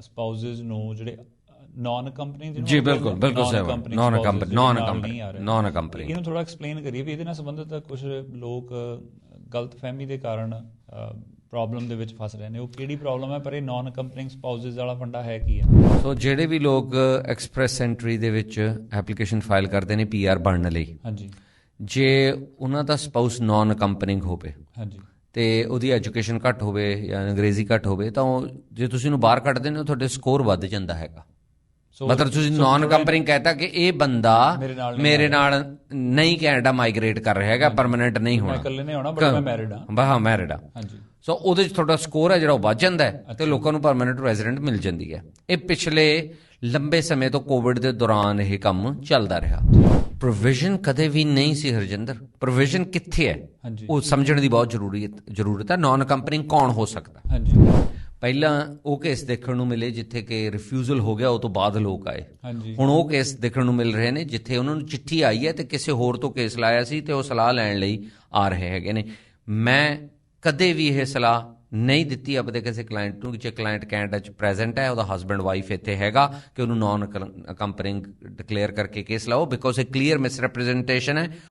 Spouses ਨੂੰ ਜਿਹੜੇ naan company ਜੀ, ਬਿਲਕੁਲ, ਬਿਲਕੁਲ ਸਹੀ ਬਾਤ। Non-company, non-company, non-company। ਇਹਨੂੰ ਥੋੜਾ ਐਕਸਪਲੇਨ ਕਰੀਏ ਵੀ ਇਹਦੇ ਨਾਲ ਸੰਬੰਧਿਤ ਕੁਝ ਲੋਕ ਗਲਤਫਹਿਮੀ ਦੇ ਕਾਰਨ ਪ੍ਰੋਬਲਮ ਦੇ ਵਿੱਚ ਫਸ ਰਹੇ ਨੇ। ਉਹ ਕਿਹੜੀ ਪ੍ਰੋਬਲਮ ਹੈ ਪਰ ਇਹ ਨਾਨ ਕੰਪਨੀ ਸਪਾਊਸਸ ਵਾਲਾ ਫੰਡਾ ਹੈ ਕੀ ਹੈ? ਸੋ ਜਿਹੜੇ ਵੀ ਲੋਕ ਐਕਸਪ੍ਰੈਸ ਐਂਟਰੀ ਦੇ ਵਿੱਚ ਐਪਲੀਕੇਸ਼ਨ ਫਾਈਲ ਕਰਦੇ ਨੇ ਪੀਆਰ ਬਣਨ ਲਈ ਹਾਂਜੀ। ਜੇ ਉਹਨਾਂ ਦਾ ਸਪਾਊਸ ਨਾਨ ਕੰਪਨਿੰਗ ਹੋਵੇ ਹਾਂਜੀ। ਤੇ ਉਹਦੀ ਐਜੂਕੇਸ਼ਨ ਘੱਟ ਹੋਵੇ ਜਾਂ ਅੰਗਰੇਜ਼ੀ ਘੱਟ ਹੋਵੇ ਤਾਂ ਉਹ ਜੇ ਤੁਸੀਂ ਉਹਨੂੰ ਬਾਹਰ ਕੱਢਦੇ ਨੇ ਉਹ ਤੁਹਾਡੇ ਸਕੋਰ ਵੱਧ ਜਾਂਦਾ ਹੈਗਾ। ਮਤਲਬ ਤੁਸੀਂ ਨਾਨ ਕੰਪਨਿੰਗ ਕਹਤਾ ਕਿ ਇਹ ਬੰਦਾ ਮੇਰੇ ਨਾਲ ਨਹੀਂ ਨਹੀਂ ਕੈਨੇਡਾ ਮਾਈਗ੍ਰੇਟ ਕਰ ਰਿਹਾ ਹੈਗਾ ਪਰਮਨੈਂਟ ਨਹੀਂ ਮੈਂ ਹੋਣਾ। ਇਕੱਲੇ ਨੇ ਆਉਣਾ ਬਟ ਮੈਂ ਮੈਰਿਡ ਹਾਂ ਬਾ ਹਾਂ ਮੈਰਿਡ ਆ। ਹਾਂਜੀ। ਸੋ ਉਹਦੇ ਚ ਤੁਹਾਡਾ ਸਕੋਰ ਹੈ ਜਿਹੜਾ ਉਹ ਵੱਧ ਜਾਂਦਾ ਹੈ ਤੇ ਲੋਕਾਂ ਨੂੰ ਪਰਮਨੈਂਟ ਰੈਜ਼ੀਡੈਂਟ ਮਿਲ ਜਾਂਦੀ ਹੈ। ਇਹ ਪਿਛਲੇ ਲੰਬੇ ਸਮੇਂ ਤੋਂ ਕੋਵਿਡ ਦੇ ਦੌਰਾਨ ਇਹ ਕੰਮ ਚੱਲਦਾ ਰਿਹਾ। ਪ੍ਰੋਵੀਜ਼ਨ ਕਦੇ ਵੀ ਨਹੀਂ ਸੀ ਹਰਜਿੰਦਰ। ਪ੍ਰੋਵੀਜ਼ਨ ਕਿੱਥੇ ਹੈ? ਉਹ ਸਮਝਣ ਦੀ ਬਹੁਤ ਜ਼ਰੂਰੀ ਜ਼ਰੂਰਤ ਹੈ। ਨਾਨ ਕੰਪਨਿੰਗ ਕੌਣ ਹੋ ਸਕਦਾ? ਹਾਂਜੀ। ਪਹਿਲਾਂ ਉਹ ਕੇਸ ਦੇਖਣ ਨੂੰ ਮਿਲੇ ਜਿੱਥੇ ਕਿ ਰਿਫਿਊਜ਼ਲ ਹੋ ਗਿਆ ਉਹ ਤੋਂ ਬਾਅਦ ਲੋਕ ਆਏ। ਹਾਂਜੀ। ਹੁਣ ਉਹ ਕੇਸ ਦੇਖਣ ਨੂੰ ਮਿਲ ਰਹੇ ਨੇ ਜਿੱਥੇ ਉਹਨਾਂ ਨੂੰ ਚਿੱਠੀ ਆਈ ਹੈ ਤੇ ਕਿਸੇ ਹੋਰ ਤੋਂ ਕੇਸ ਲਾਇਆ ਸੀ ਤੇ ਉਹ ਸਲਾਹ ਲੈਣ ਲਈ ਆ ਰਹੇ ਹੈਗੇ ਨੇ। ਮੈਂ ਕਦੇ ਵੀ ਇਹ ਸਲਾਹ ਨਹੀਂ ਦਿੱਤੀ ਆਪਣੇ ਕਿਸੇ ਕਲਾਇੰਟ ਨੂੰ ਜੇ ਕਲਾਇੰਟ ਕੈਨੇਡਾ ਚ ਪ੍ਰੈਜ਼ੈਂਟ ਹੈ, ਉਹਦਾ ਹਸਬੰਡ ਵਾਈਫ ਇੱਥੇ ਹੈਗਾ ਕਿ ਉਹਨੂੰ ਨਾਨ ਕੰਪਨਿੰਗ ਡਿਕਲੇਅਰ ਕਰਕੇ ਕੇਸ ਲਾਓ ਬਿਕੋਜ਼ ਇਹ ਕਲੀਅਰ ਮਿਸਰੈਪ੍ਰੈਜ਼ੈਂਟੇਸ਼ਨ ਹੈ।